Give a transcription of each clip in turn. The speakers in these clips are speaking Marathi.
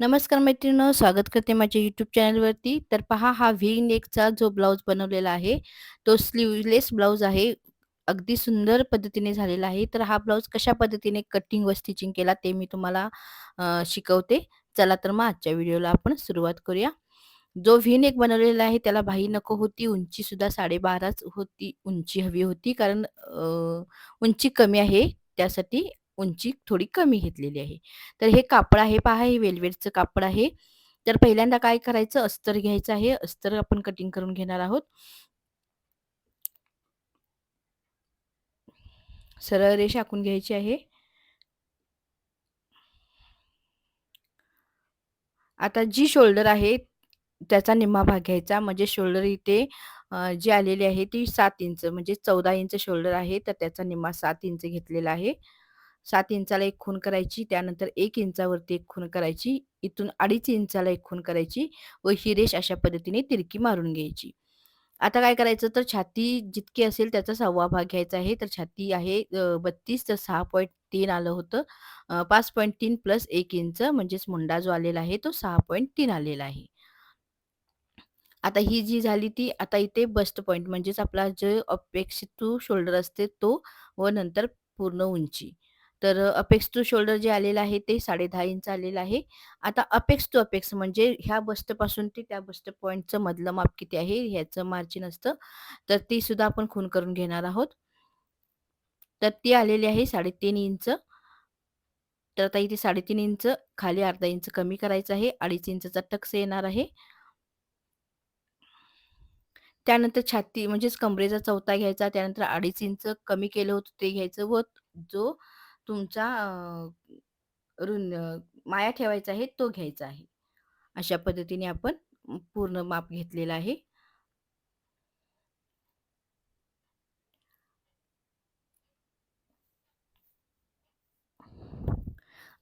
नमस्कार मैत्रिणींनो, स्वागत करते माझ्या यूट्यूब चॅनलवरती. तर पहा हा व्ही नेकचा जो ब्लाउज बनवलेला आहे, तो स्लीवलेस ब्लाऊज आहे. अगदी सुंदर पद्धतीने झालेला आहे. तर हा ब्लाऊज कशा पद्धतीने कटिंग व स्टिचिंग केला ते मी तुम्हाला शिकवते. चला तर मग आजच्या व्हिडिओला आपण सुरुवात करूया. जो व्ही नेक बनवलेला आहे त्याला बाही नको होती, उंचीसुद्धा 12.5च होती उंची हवी होती कारण उंची कमी आहे त्यासाठी उंची थोडी कमी घेतलेली आहे. तर हे कापड आहे पहा, हे वेल्वेटचं कापड आहे. तर पहिल्यांदा काय करायचं, अस्तर घ्यायचं आहे. अस्तर आपण कटिंग करून घेणार आहोत. सरळ रेष आखून घ्यायची आहे. आता जी शोल्डर आहे, त्याचा निम्मा भाग घ्यायचा. म्हणजे शोल्डर इथे जी आलेली आहे ती सात इंच म्हणजे 14 इंच शोल्डर आहे, तर त्याचा निम्मा सात इंच घेतलेला आहे. सात इंचाला एक खूण करायची, त्यानंतर एक इंचावरती एक खूण करायची, इथून 2.5 इंचाला एक खूण करायची व ही रेष अशा पद्धतीने तिरकी मारून घ्यायची. आता काय करायचं तर छाती जितकी असेल त्याचा 1/2 भाग घ्यायचा आहे. तर छाती आहे बत्तीस तर सहा पॉईंट तीन आलं होतं. पाच पॉईंट तीन प्लस एक इंच म्हणजेच मुंडा जो आलेला आहे तो 6.3 आलेला आहे. आता ही जी झाली ती आता इथे बस्ट पॉईंट म्हणजेच आपला जो अपेक्षित शोल्डर असते तो व नंतर पूर्ण उंची. तर अपेक्स टू शोल्डर जे आलेलं आहे ते 10.5 इंच आलेलं आहे. आता अपेक्स टू अपेक्स म्हणजे ह्या बस्टपासून ते त्या बस्ट पॉईंटचं मधलं माप किती आहे ह्याचं मार्जिन असतं. तर ती सुद्धा आपण खून करून घेणार आहोत. तर ती आलेली आहे 3.5 इंच. तर आता इथे 3.5 इंच खाली अर्धा इंच कमी करायचं आहे. 2.5 इंचचा टक्स येणार आहे. त्यानंतर छाती म्हणजेच कमरेचा चौथा घ्यायचा. त्यानंतर 2.5 इंच कमी केलं होतं ते घ्यायचं व जो तुमचा अ, रुंद अ, माया ठेवायचा आहे तो घ्यायचा आहे. अशा पद्धतीने आपण पूर्ण माप घेतलेलं आहे.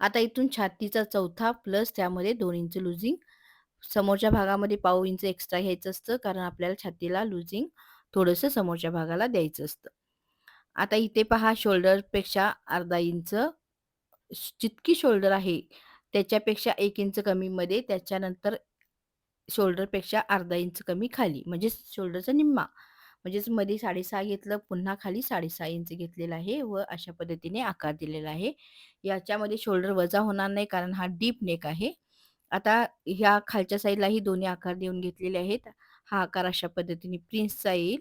आता इथून छातीचा चौथा प्लस त्यामध्ये 2 इंच लूजिंग समोरच्या भागामध्ये पाव इंच एक्स्ट्रा घ्यायचं असतं कारण आपल्याला छातीला लूजिंग थोडंसं समोरच्या भागाला द्यायचं असतं. आता इथे पहा शोल्डरपेक्षा अर्धा इंच जितकी शोल्डर आहे त्याच्यापेक्षा एक इंच कमीमध्ये त्याच्यानंतर शोल्डरपेक्षा अर्धा इंच कमी खाली म्हणजेच शोल्डरचा निम्मा. म्हणजेच मध्ये 6.5 घेतलं, पुन्हा खाली 6.5 इंच घेतलेलं आहे व अशा पद्धतीने आकार दिलेला आहे. याच्यामध्ये शोल्डर वजा होणार नाही कारण हा डीप नेक आहे. आता ह्या खालच्या साईडलाही दोन्ही आकार देऊन घेतलेले आहेत. हा आकार अशा पद्धतीने प्रिन्सचा येईल.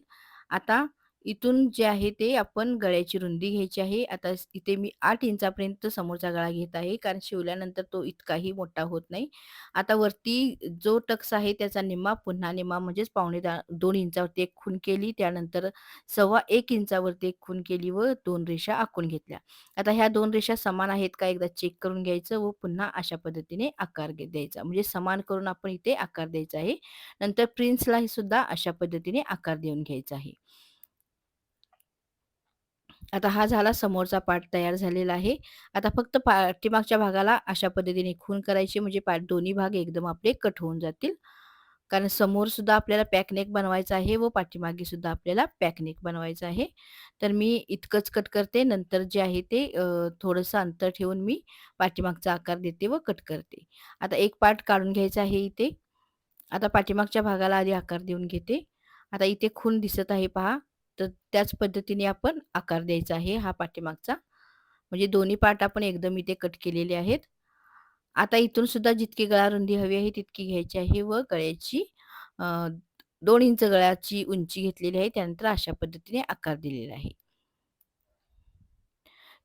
आता इथून जे आहे ते आपण गळ्याची रुंदी घ्यायची आहे. आता इथे मी आठ इंचापर्यंत समोरचा गळा घेत आहे कारण शिवल्यानंतर तो इतकाही मोठा होत नाही. आता वरती जो टक्स आहे त्याचा निम्मा पुन्हा निम्मा म्हणजेच पावणे दा 2 इंचावरती एक खून केली. त्यानंतर सव्वा एक इंचावरती एक खून केली व दोन रेषा आखून घेतल्या. आता ह्या दोन रेषा समान आहेत का एकदा चेक करून घ्यायचं व पुन्हा अशा पद्धतीने आकार घे द्यायचा. म्हणजे समान करून आपण इथे आकार द्यायचा आहे. नंतर प्रिन्सलाही सुद्धा अशा पद्धतीने आकार देऊन घ्यायचा आहे. आता हा झाला समोरचा पार्ट तयार झालेला आहे. आता फक्त पाठीमागच्या भागाला अशा पद्धतीने खूण करायची म्हणजे पाठ दोन्ही भाग एकदम आपले कट होऊन जातील. कारण समोर सुद्धा आपल्याला पॅकनेक बनवायचा आहे व पाठीमागे सुद्धा आपल्याला पॅकनेक बनवायचं आहे. तर मी इतकंच कट करते. नंतर जे आहे ते थोडंसं अंतर ठेवून मी पाठीमागचा आकार देते व कट करते. आता एक पार्ट काढून घ्यायचा आहे इथे. आता पाठीमागच्या भागाला आधी आकार देऊन घेते. आता इथे खून दिसत आहे पहा. तर त्याच पद्धतीने आपण आकार द्यायचा आहे हा पाठीमागचा. म्हणजे दोन्ही पार्ट आपण एकदम इथे कट केलेले आहेत. आता इथून सुद्धा जितकी गळा रुंदी हवी आहे तितकी घ्यायची आहे व गळ्याची दोन इंच गळ्याची उंची घेतलेली आहे. त्यानंतर अशा पद्धतीने आकार दिलेला आहे.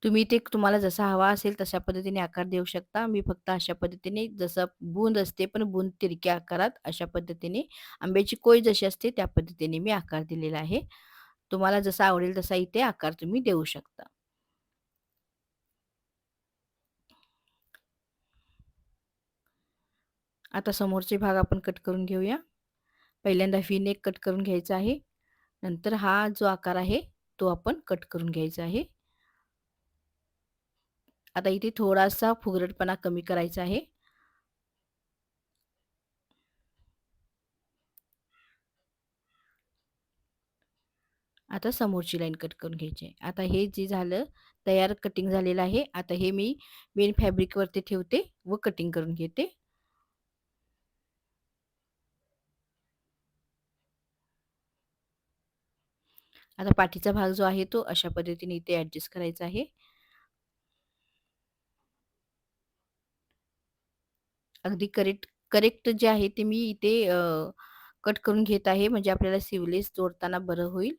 तुम्ही ते तुम्हाला जसा हवा असेल तशा पद्धतीने आकार देऊ शकता. मी फक्त अशा पद्धतीने जसं बूंद असते पण बूंद तिरक्या आकारात अशा पद्धतीने आंब्याची कोय जशी असते त्या पद्धतीने मी आकार दिलेला आहे. तुम्हाला जसा आवडेल तसा इथे आकार तुम्ही देऊ शकता. आता समोरचे भाग आपण कट करून घेऊया. पहिल्यांदा व्ही नेक कट करून घ्यायचा आहे. नंतर हा जो आकार आहे तो आपण कट करून घ्यायचा आहे. आता इथे थोडासा फुगरटपणा कमी करायचा आहे. आता समोरची लाईन कट करून घ्यायची. आता हे जे झालं तयार कटिंग झालेलं आहे. आता हे मी मेन फॅब्रिकवरती ठेवते व कटिंग करून घेते. आता पाठीचा भाग जो आहे तो अशा पद्धतीने इथे ॲडजस्ट करायचा आहे. अगदी करेक्ट करेक्ट जे आहे ते मी इथे कट करून घेत आहे. म्हणजे आपल्याला सिवलेस जोडताना बरं होईल.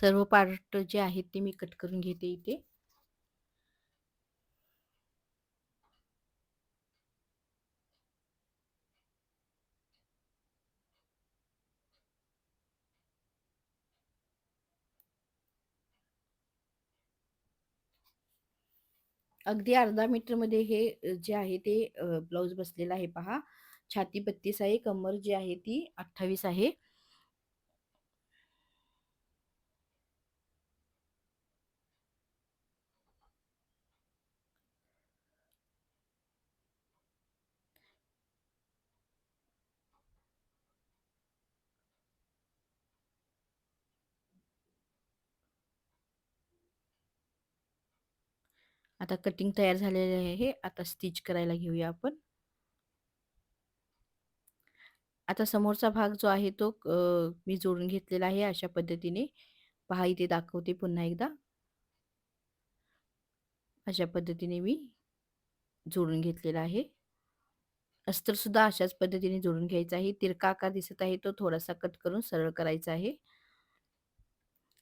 सर्व पार्ट जे आहेत ते मी कट करून घेते इथे. अगदी अर्धा मीटरमध्ये हे जे आहे ते ब्लाऊज बसलेलं आहे पहा. छाती 32 आहे, कमर जी आहे ती 28 आहे. आता कटिंग तयार झालेले आहे. आता स्टिच करायला घेऊया आपण. आता समोरचा भाग जो आहे तो मी जोडून घेतलेला आहे अशा पद्धतीने. पहा इथे दाखवते पुन्हा एकदा. अशा पद्धतीने मी जोडून घेतलेला आहे. अस्तर सुद्धा अशाच पद्धतीने जोडून घ्यायचा आहे. तिरका आकार दिसत आहे तो थोडासा कट करून सरळ करायचा आहे.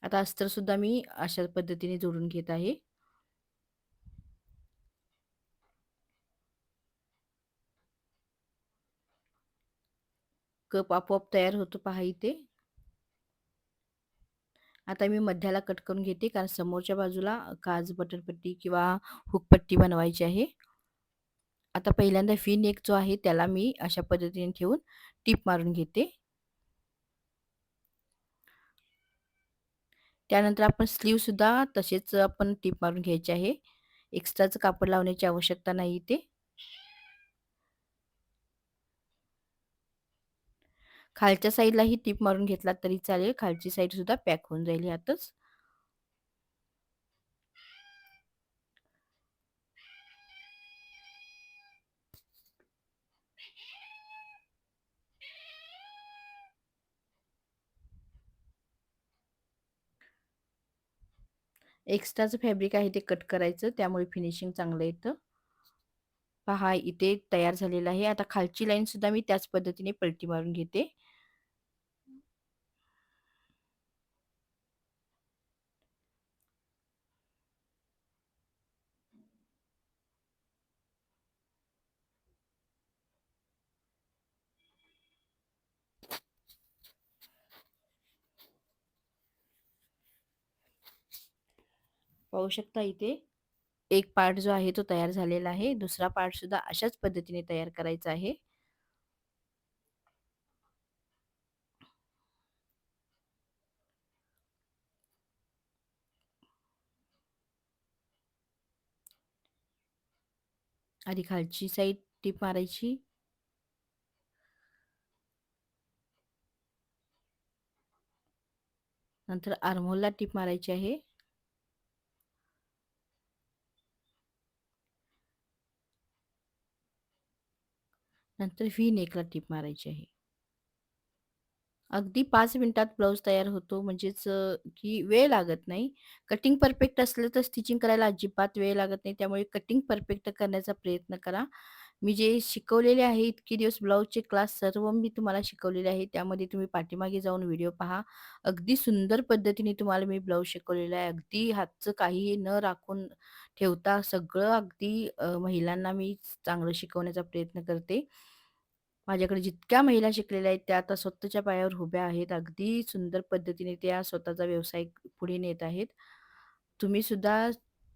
आता अस्तर सुद्धा मी अशा पद्धतीने जोडून घेत आहे. कप आपोआप तयार होतो पहा इथे. आता मी मध्याला कट करून घेते कारण समोरच्या बाजूला काज बटरपट्टी किंवा हुकपट्टी बनवायची आहे. आता पहिल्यांदा फी नेक जो आहे त्याला मी अशा पद्धतीने ठेवून टीप मारून घेते. त्यानंतर आपण स्लीवसुद्धा तसेच आपण टीप मारून घ्यायची आहे. एक्स्ट्राचं कापड लावण्याची आवश्यकता नाही इथे. खालच्या साईडलाही टीप मारून घेतला तरी चालेल. खालची साईड सुद्धा पॅक होऊन जाईल यातच एक्स्ट्राचं फॅब्रिक आहे ते कट करायचं त्यामुळे फिनिशिंग चांगलं येतं. पहा इथे तयार झालेला आहे. आता खालची लाईन सुद्धा मी त्याच पद्धतीने पलटी मारून घेते. पाहू शकता इथे एक पार्ट जो आहे तो तयार झालेला आहे. दुसरा पार्ट सुद्धा अशाच पद्धतीने तयार करायचा आहे. आधी खालची साईड टीप मारायची. नंतर आर्मोलला टीप मारायची आहे. नंतर व्ही नेकला टीप मारायची आहे. अगदी पाच मिनिटात ब्लाऊज तयार होतो म्हणजेच की वेळ लागत नाही. कटिंग परफेक्ट असलं तर स्टिचिंग करायला अजिबात वेळ लागत नाही. त्यामुळे कटिंग परफेक्ट करण्याचा प्रयत्न करा. मी जे शिकवलेले आहे इतके दिवस ब्लाऊजचे क्लास सर्व मी तुम्हाला शिकवलेले आहे. त्यामध्ये तुम्ही पाठीमागे जाऊन व्हिडिओ पहा. अगदी सुंदर पद्धतीने तुम्हाला मी ब्लाऊज शिकवलेला आहे. अगदी हातचं काहीही न राखून ठेवता सगळं अगदी महिलांना मी चांगलं शिकवण्याचा प्रयत्न करते. माझ्याकडे जितक्या महिला शिकलेल्या आहेत त्या आता स्वतःच्या पायावर उभ्या आहेत. अगदी सुंदर पद्धतीने त्या स्वतःचा व्यवसाय पुढे नेत आहेत. तुम्ही सुद्धा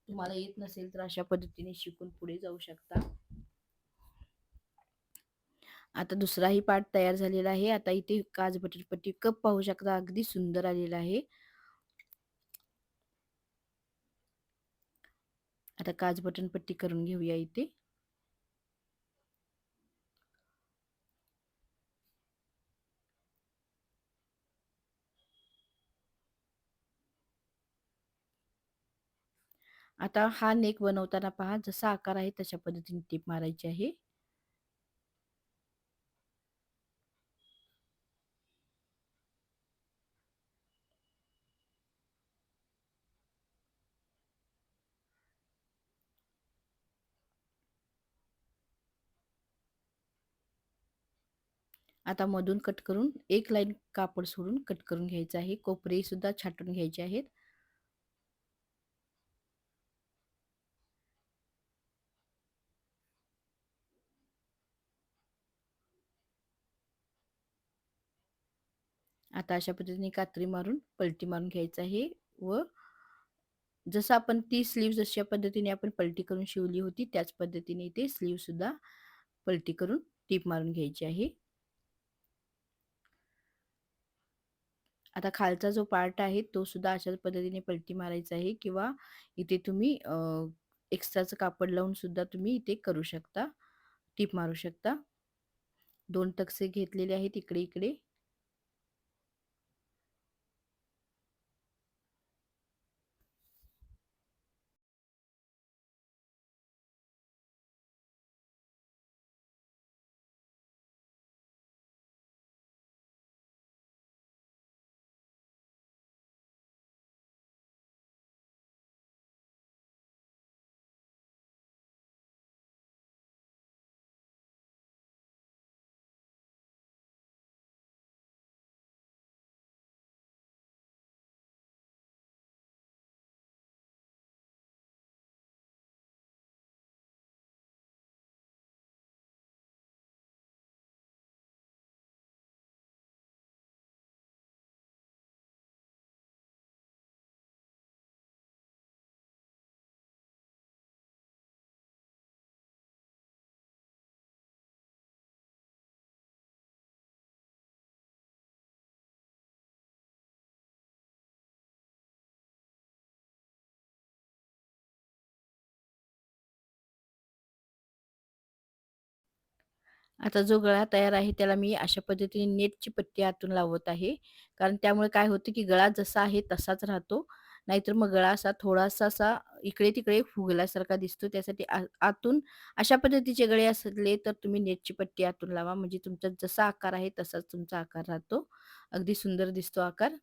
तुम्हाला येत नसेल तर अशा पद्धतीने शिकून पुढे जाऊ शकता. आता दुसराही पार्ट तयार झालेला आहे. आता इथे काज बटरपट्टी कप पाहू शकता. अगदी सुंदर आलेला आहे. आता काज बटन पट्टी करून घेऊया इथे. आता हा नेक बनवताना पहा. जसा आकार आहे तशा पद्धतीने टीप मारायची आहे. आता मधून कट करून एक लाईन कापड सोडून कट करून घ्यायचं आहे. कोपरे सुद्धा छाटून घ्यायचे आहेत. आता अशा पद्धतीने कात्री मारून पलटी मारून घ्यायचं आहे व जसं आपण ती स्लीव्ह जशा पद्धतीने आपण पलटी करून शिवली होती त्याच पद्धतीने ते स्लीव्ह सुद्धा पलटी करून टीप मारून घ्यायची आहे. आता खालचा जो पार्ट आहे तो सुद्धा अशाच पद्धतीने पलटी मारायचा आहे किंवा इथे तुम्ही एक्स्ट्राचं कापड लावून सुद्धा तुम्ही इथे करू शकता. टीप मारू शकता. दोन टक्से घेतलेले आहेत इकडे इकडे. आता जो गळा तयार आहे त्याला मी अशा पद्धतीने नेटची पट्टी आतून लावत आहे. कारण त्यामुळे काय होतं, की गळा जसा आहे तसाच राहतो. नाहीतर मग गळा असा थोडासा असा इकडे-तिकडे फुगल्यासारखा दिसतो. त्यासाठी आ आतून अशा पद्धतीचे गळे असले तर तुम्ही नेटची पट्टी आतून लावा. म्हणजे तुमचा जसा आकार आहे तसाच तुमचा आकार राहतो. अगदी सुंदर दिसतो आकार.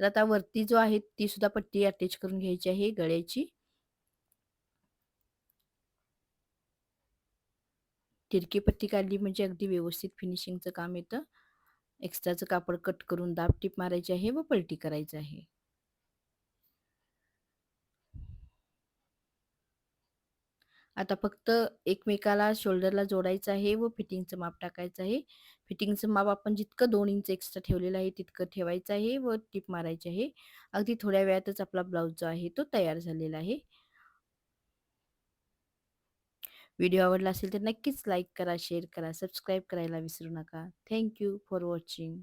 तर आता वरती जो आहे ती सुद्धा पट्टी अटॅच करून घ्यायची आहे गळ्याची. तिरकी पट्टी काढली म्हणजे अगदी व्यवस्थित फिनिशिंगचं काम येतं. एक्स्ट्राचं कापड कट करून दाब टीप मारायची आहे व पलटी करायची आहे. आता फक्त एकमेकाला शोल्डरला जोडायचं आहे व फिटिंगचं माप टाकायचं आहे. फिटिंगचं माप आपण जितकं दोन इंच एक्स्ट्रा ठेवलेलं आहे तितकं ठेवायचं आहे व टीप मारायची आहे. अगदी थोड्या वेळातच आपला ब्लाऊज जो आहे तो तयार झालेला आहे. व्हिडिओ आवडला असेल तर नक्कीच लाईक करा, शेअर करा, सबस्क्राईब करायला विसरू नका. Thank you for watching.